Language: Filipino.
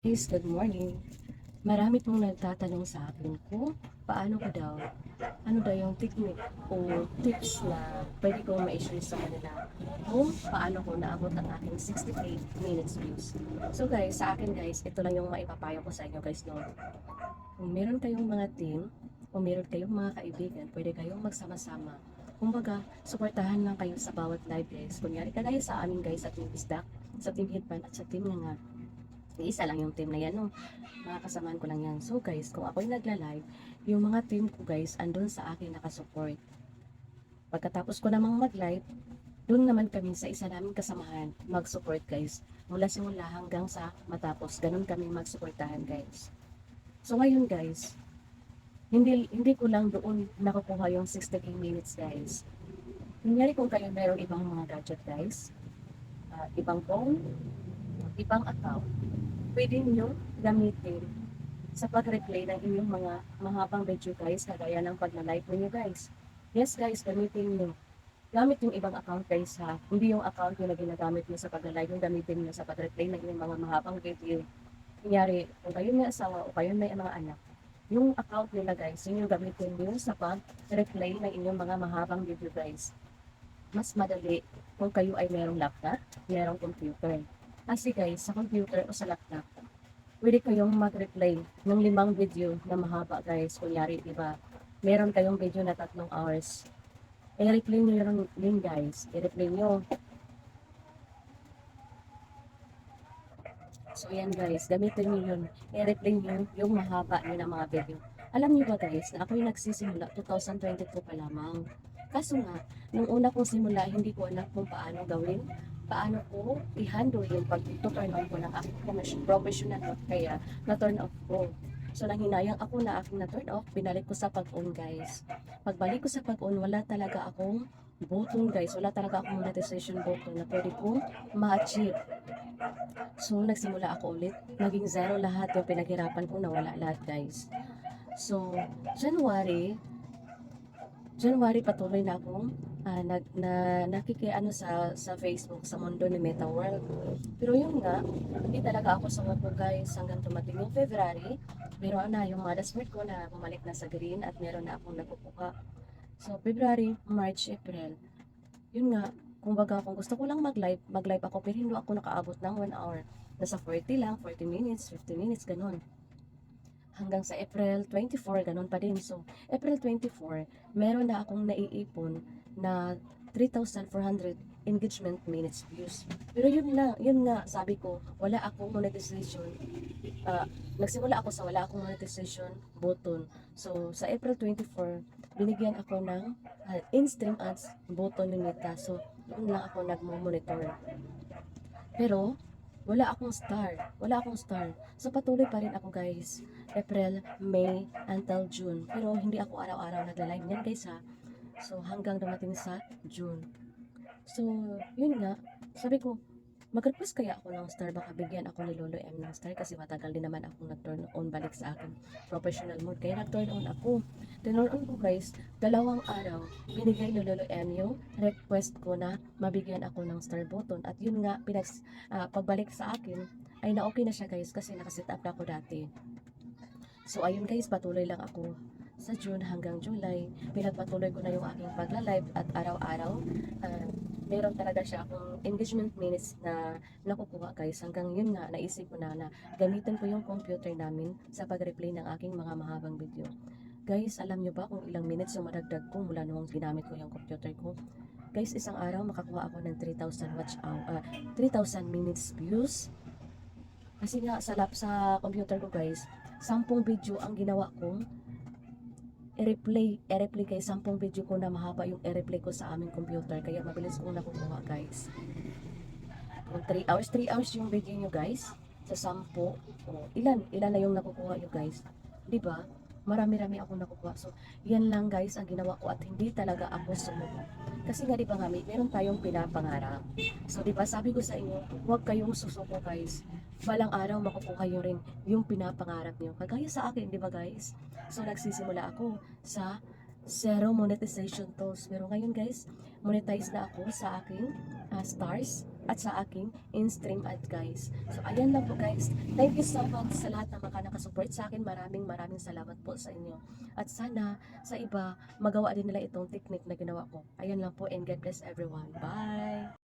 Guys, good morning. Marami pong nagtatanong sa akin kung paano ko daw, ano daw yung technique o tips na pwede kong ma-share sa kanila kung paano ko naabot ang aking 68 minutes views. So guys, sa akin guys, ito lang yung maipapayo ko sa inyo guys no. Kung meron kayong mga team o meron kayong mga kaibigan, pwede kayong magsama-sama. Kumbaga, suportahan lang kayo sa bawat live guys. Kunyari, kagaya sa amin guys sa Team Isdak, sa Team Hitman at sa Team nga isa lang yung team na yan, no? Mga kasamaan ko lang yan. So guys, kung ako'y nagla-live, yung mga team ko guys, andun sa akin nakasupport. Pagkatapos ko namang mag-live, doon naman kami sa isa naming kasamahan, mag-support guys. Mula simula hanggang sa matapos, ganun kami mag-supportahan guys. So ngayon guys, hindi hindi ko lang doon nakukuha yung 60 minutes guys. Kunyari kung kayo meron ibang mga gadget guys, ah, ibang phone, ibang account, pwede nyo gamitin sa pag-replay ng inyong mga mahabang video guys, kagaya ng pag-live ninyo guys. Yes guys, gamitin nyo. Gamit yung ibang account guys ha. Hindi yung account nyo na ginagamit nyo sa pag-live, yung gamitin nyo sa pag-replay ng inyong mga mahabang video. Kunyari, kung kayo may asawa o kayo may mga anak, yung account nila guys, yun yung gamitin nyo sa pag-replay ng inyong mga mahabang video guys. Mas madali kung kayo ay merong laptop, merong computer. Kasi guys, sa computer o sa laptop, pwede kayong mag-replay ng limang video na mahaba guys. Kunyari, di ba? Meron kayong video na tatlong hours. I-replay nyo yung link guys. I-replay nyo. So yan guys, gamitin nyo yun. I-replay nyo yung mahaba nyo ng mga video. Alam nyo ba guys, na ako'y nagsisimula 2022 pa lamang. Kaso nga, nung una kong simula, hindi ko alam kung paano gawin paano ko i-handle yung pag-turn on ko ng aking professional note kaya na-turn off ko. So, nanghinayang ako na aking na-turn off, binalik ko sa pag-on guys. Pagbalik ko sa pag-on, wala talaga akong button guys. Wala talaga akong monetization button na pwede kong ma-achieve. So, nagsimula ako ulit. Naging zero lahat yung pinaghirapan ko, nawala lahat guys. So, January, January patuloy na akong ah, nag, na nakikiano sa sa Facebook sa mundo ni Meta World. Pero yun nga, hindi talaga ako sumuko guys hanggang tumating yung February. Pero na yung mga dashboard ko na bumalik na sa green at meron na akong nakukuha. So February, March, April. Yun nga, kumbaga kung gusto ko lang mag-live, mag-live ako pero hindi ako nakaabot ng 1 hour. Nasa 40 lang, 40 minutes, 50 minutes, ganun hanggang sa April 24, ganun pa din. So, April 24, meron na akong naiipon na 3,400 engagement minutes views. Pero yun na, yun nga, sabi ko, wala akong monetization. Ah, nagsimula ako sa wala akong monetization button. So, sa April 24, binigyan ako ng ah, in-stream ads button ni Meta. So, doon lang ako nagmo-monitor. Pero, wala akong star. Wala akong star. So, patuloy pa rin ako guys. April, May, until June. Pero hindi ako araw-araw nagla-live yan guys ha. So hanggang dumating sa June. So yun nga, sabi ko, mag-request kaya ako ng star baka bigyan ako ni Lolo M ng star kasi matagal din naman akong nag-turn on balik sa akin professional mode. Kaya nag-turn on ako. Tinurn on ko guys, dalawang araw, binigay ni Lolo M yung request ko na mabigyan ako ng star button. At yun nga, pinags, ah, pagbalik sa akin, ay na-okay na siya guys kasi nakaset up na ako dati. So ayun guys, patuloy lang ako sa June hanggang July. Pinagpatuloy ko na yung aking pagla-live at araw-araw. ah, meron talaga siya akong engagement minutes na nakukuha guys. Hanggang yun nga, naisip ko na na gamitin ko yung computer namin sa pag-replay ng aking mga mahabang video. Guys, alam nyo ba kung ilang minutes yung madagdag ko mula nung ginamit ko yung computer ko? Guys, isang araw makakuha ako ng 3,000 watch hour, ah, 3,000 minutes views. Kasi nga sa lap sa computer ko guys, sampung video ang ginawa kong i-replay, i-replay kay sampung video ko na mahaba yung i-replay ko sa aming computer kaya mabilis kong nakukuha guys. Kung 3 hours, 3 hours yung video nyo guys, sa sampu, o ilan, ilan na yung nakukuha nyo guys. 'Di ba? Marami-rami ako nakukuha. So, yan lang guys ang ginawa ko at hindi talaga ako sumuko. Kasi nga di ba nga, may- meron tayong pinapangarap. So, di ba sabi ko sa inyo, huwag kayong susuko guys. Balang araw makukuha nyo rin yung pinapangarap nyo. Kagaya sa akin, di ba guys? So, nagsisimula ako sa zero monetization tools. Pero ngayon guys, monetize na ako sa aking ah, stars at sa aking in-stream ad guys. So ayan lang po guys. Thank you so much sa lahat ng mga nakasupport sa akin. Maraming maraming salamat po sa inyo. At sana sa iba magawa din nila itong technique na ginawa ko. Ayan lang po and God bless everyone. Bye!